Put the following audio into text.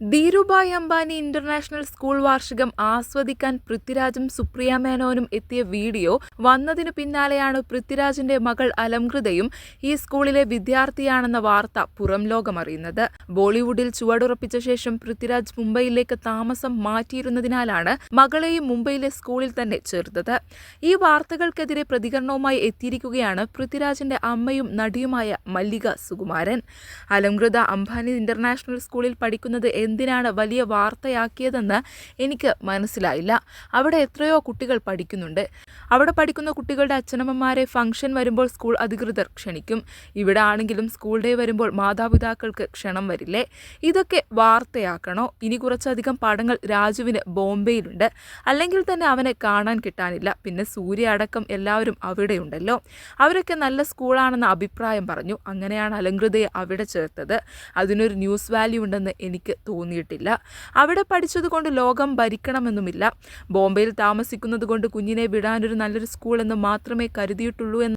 Dhirubhai Ambani international school വാർഷികം ആസ്വദിക്കാൻ പൃഥ്വിരാജും സുപ്രിയ മേനോനും എത്തിയ വീഡിയോ വന്നതിനു പിന്നാലെയാണ് പൃഥ്വിരാജിന്റെ മകൾ അലംകൃതയും ഈ സ്കൂളിലെ വിദ്യാർത്ഥിയാണെന്ന വാർത്ത പുറം ലോകമറിയുന്നത്. ബോളിവുഡിൽ ചുവടുറപ്പിച്ച ശേഷം പൃഥ്വിരാജ് മുംബൈയിലേക്ക് താമസം മാറ്റിയിരുന്നതിനാലാണ് മകളെയും മുംബൈയിലെ സ്കൂളിൽ തന്നെ ചേർത്തത്. ഈ വാർത്തകൾക്കെതിരെ പ്രതികരണവുമായി എത്തിയിരിക്കുകയാണ് പൃഥ്വിരാജിന്റെ അമ്മയും നടിയുമായ മല്ലിക സുകുമാരൻ. അലംകൃത അംബാനി ഇന്റർനാഷണൽ സ്കൂളിൽ പഠിക്കുന്നത് എന്തിനാണ് വലിയ വാർത്തയാക്കിയതെന്ന് എനിക്ക് മനസ്സിലായില്ല. അവിടെ എത്രയോ കുട്ടികൾ പഠിക്കുന്നുണ്ട്. അവിടെ പഠിക്കുന്ന കുട്ടികളുടെ അച്ഛനമ്മമാരെ ഫംഗ്ഷൻ വരുമ്പോൾ സ്കൂൾ അധികൃതർ ക്ഷണിക്കും. ഇവിടെ ആണെങ്കിലും സ്കൂൾ ഡേ വരുമ്പോൾ മാതാപിതാക്കൾക്ക് ക്ഷണം വരില്ലേ? ഇതൊക്കെ വാർത്തയാക്കണോ? ഇനി കുറച്ചധികം പടങ്ങൾ രാജുവിന് ബോംബെയിലുണ്ട്. അല്ലെങ്കിൽ തന്നെ അവനെ കാണാൻ കിട്ടാനില്ല. പിന്നെ സൂര്യ അടക്കം എല്ലാവരും അവിടെയുണ്ടല്ലോ. അവരൊക്കെ നല്ല സ്കൂളാണെന്ന അഭിപ്രായം പറഞ്ഞു. അങ്ങനെയാണ് അലങ്കൃതയെ അവിടെ ചേർത്തത്. അതിനൊരു ന്യൂസ് വാല്യൂ ഉണ്ടെന്ന് എനിക്ക് തോന്നിയിട്ടില്ല. അവിടെ പഠിച്ചതുകൊണ്ട് ലോകം ഭരിക്കണമെന്നുമില്ല. ബോംബെയിൽ താമസിക്കുന്നത് കൊണ്ട് കുഞ്ഞിനെ വിടാനൊരു നല്ലൊരു സ്കൂൾ എന്ന് മാത്രമേ കരുതിയിട്ടുള്ളൂ എന്ന്